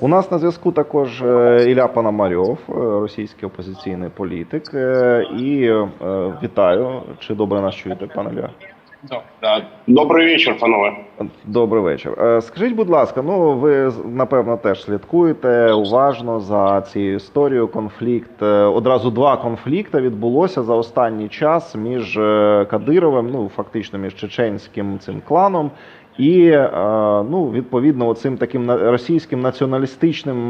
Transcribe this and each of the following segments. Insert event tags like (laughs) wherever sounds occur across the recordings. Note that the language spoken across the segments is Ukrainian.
У нас на зв'язку також е, Ілля Пономарьов, е, російський опозиційний політик. Е, І вітаю. Чи добре нас чуєте, пане Ілля? Добрий вечір, панове. Добрий вечір. Е, Скажіть, будь ласка, ну ви напевно теж слідкуєте уважно за цією історією. Конфлікт Е, одразу два конфлікти відбулося за останній час між е, Кадировим, ну фактично між чеченським цим кланом. І ну відповідно цим таким російським націоналістичним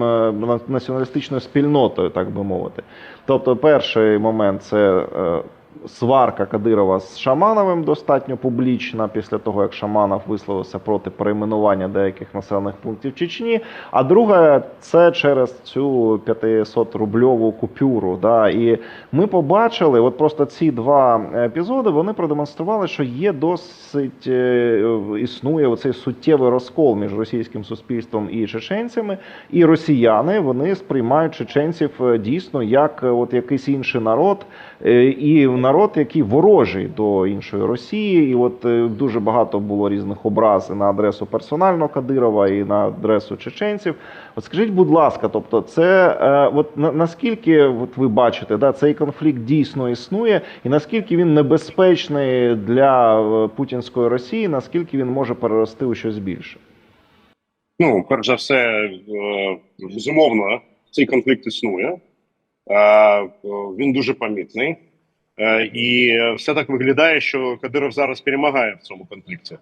націоналістичною спільнотою, так би мовити. Тобто, перший момент це сварка Кадирова з Шамановим достатньо публічна після того, як Шаманов висловився проти перейменування деяких населених пунктів Чечні. А друге, це через цю 500 рубльову купюру. Да? І ми побачили, от просто ці два епізоди вони продемонстрували, що є досить е, існує оцей суттєвий розкол між російським суспільством і чеченцями, і росіяни вони сприймають чеченців е, дійсно як е, от якийсь інший народ, і народ, який ворожий до іншої Росії. І от е, дуже багато було різних образ на адресу персонально Кадирова і на адресу чеченців. От скажіть, будь ласка, тобто, це е, от на, наскільки от ви бачите, да, цей конфлікт дійсно існує, і наскільки він небезпечний для е, путінської Росії, наскільки він може перерости у щось більше? Ну, перш за все, е, безумовно, цей конфлікт існує. Він дуже помітний. Е, І все так виглядає, що Кадиров зараз перемагає в цьому конфлікті.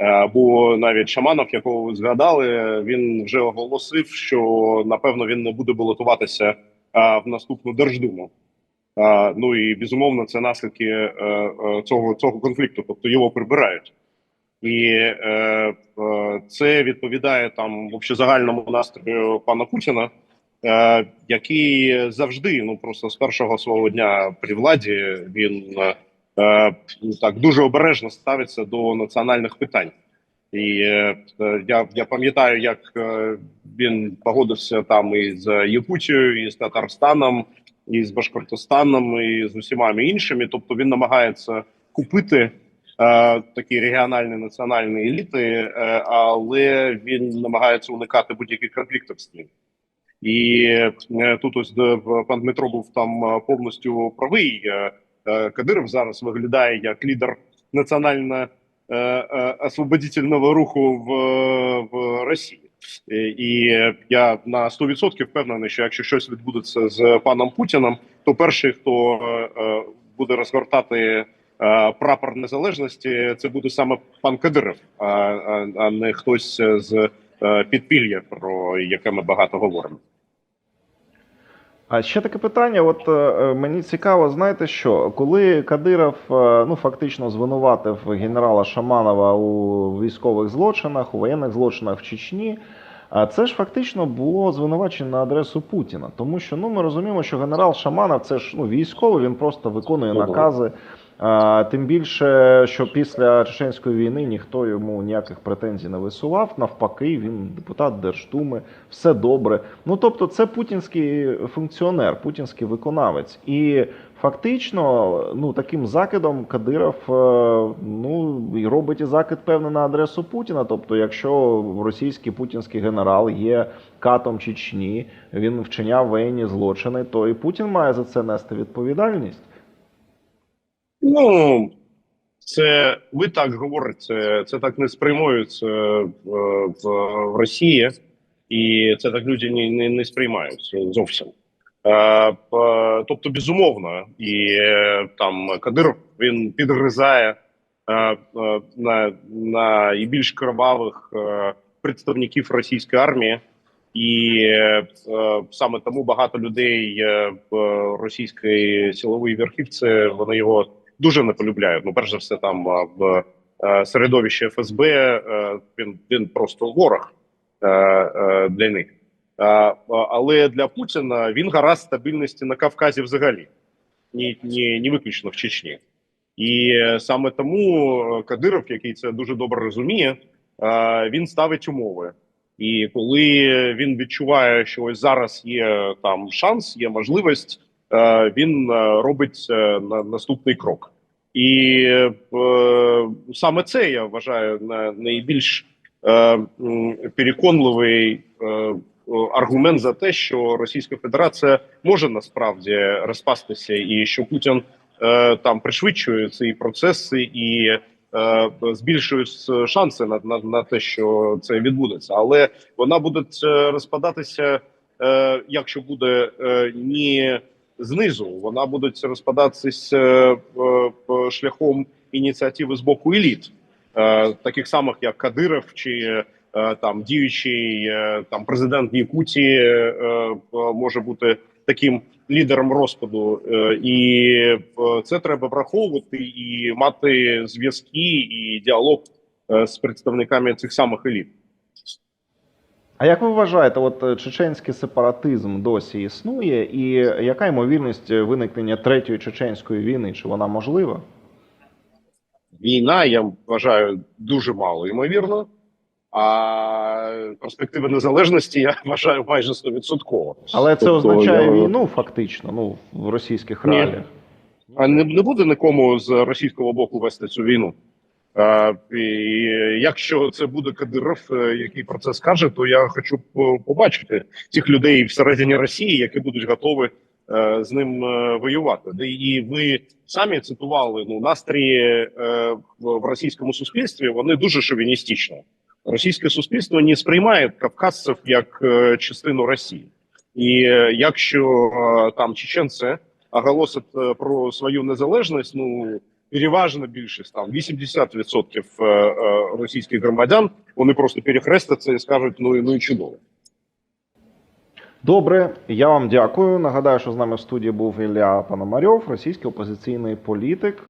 Е, Бо навіть Шаманов, якого ви згадали, він вже оголосив, що напевно він не буде балотуватися е, в наступну Держдуму. Е, Ну і безумовно, це наслідки е, е, цього, цього конфлікту, тобто його прибирають. І е, е, це відповідає там загальному настрою пана Путіна, е, який завжди, ну просто з першого свого дня при владі, він е, е, так дуже обережно ставиться до національних питань. І е, е, я, я пам'ятаю, як е, він погодився там і з Якутією, і з Татарстаном, і з Башкортостаном, і з усіма іншими. Тобто він намагається купити е, такі регіональні національні еліти, е, але він намагається уникати будь-яких конфліктів з ним. І е, тут ось пан Дмитро був там е, повністю правий. Е, Кадиров зараз виглядає як лідер національно освободительного руху в, в Росії. І, я на 100% впевнений, що якщо щось відбудеться з паном Путіним, то перший, хто буде розгортати прапор незалежності, це буде саме пан Кадиров, а, не хтось з підпілля, про яке ми багато говоримо. А ще таке питання. От е, мені цікаво, знаєте що, коли Кадиров е, ну фактично звинуватив генерала Шаманова у військових злочинах, у воєнних злочинах в Чечні. А це ж фактично було звинувачення на адресу Путіна, тому що ну ми розуміємо, що генерал Шаманов це ж ну військовий, він просто виконує Ну, накази. Тим більше, що після чеченської війни ніхто йому ніяких претензій не висував. Навпаки, він депутат Держдуми, все добре. Ну тобто, це путінський функціонер, путінський виконавець. І фактично, ну таким закидом Кадиров е, ну і робить і закид певно на адресу Путіна. Тобто, якщо російський путінський генерал є катом Чечні, він вчиняв воєнні злочини, то і Путін має за це нести відповідальність. Ну це ви так говорите, це, так не сприймаються в, в, в Росії, і це так люди не, не, не сприймають зовсім. Е, тобто, безумовно, і е, там Кадиров він підгризає е, е, на, на і більш кровавих е, представників російської армії. І е, е, саме тому багато людей е, в російській силовій верхівці вони його дуже не полюбляють. Ну, перш за все, там в е, середовищі ФСБ е, він, він просто ворог е, для них. Але для Путіна він гаразд стабільності на Кавказі взагалі, ні, ні, ні виключно в Чечні. І саме тому Кадиров, який це дуже добре розуміє, він ставить умови. І коли він відчуває, що ось зараз є там шанс, є можливість, він е, робить е, на наступний крок. І е, саме це я вважаю на найбільш е, переконливий е, аргумент за те, що Російська Федерація може насправді розпастися, і що Путін е, там пришвидшує ці процеси і е, збільшує шанси на, на, на те, що це відбудеться, але вона буде е, розпадатися, е, якщо буде е, не знизу, вона буде розпадатися е, е, шляхом ініціативи з боку еліт, е, таких самих як Кадиров чи е, там діючий е, там президент Якутії е, е, може бути таким лідером розпаду, е, і е, це треба враховувати і мати зв'язки і діалог е, з представниками цих самих еліт. А як ви вважаєте, от е, чеченський сепаратизм досі існує, і яка ймовірність виникнення третьої чеченської війни? Чи вона можлива? Війна, я вважаю, дуже мало ймовірно. А перспективи незалежності я (laughs) вважаю майже 100%. Але це Тобто означає я- війну, фактично, ну в російських Ні. реаліях. А не, не буде нікому з російського боку вести цю війну. І якщо це буде Кадиров, е, який про це скаже, то я хочу побачити тих людей всередині Росії, які будуть готові е, з ним е, воювати. І ви самі цитували ну настрої в російському суспільстві. Вони дуже шовіністичні. Російське суспільство не сприймає кавказців як частину Росії, і якщо там чеченці оголосять про свою незалежність, ну переважна більшість, там 80% е, е, російських громадян, вони просто перехрестяться і скажуть: ну і ну і чудово. Добре, я вам дякую. Нагадаю, що з нами в студії був Ілля Пономарьов, російський опозиційний політик.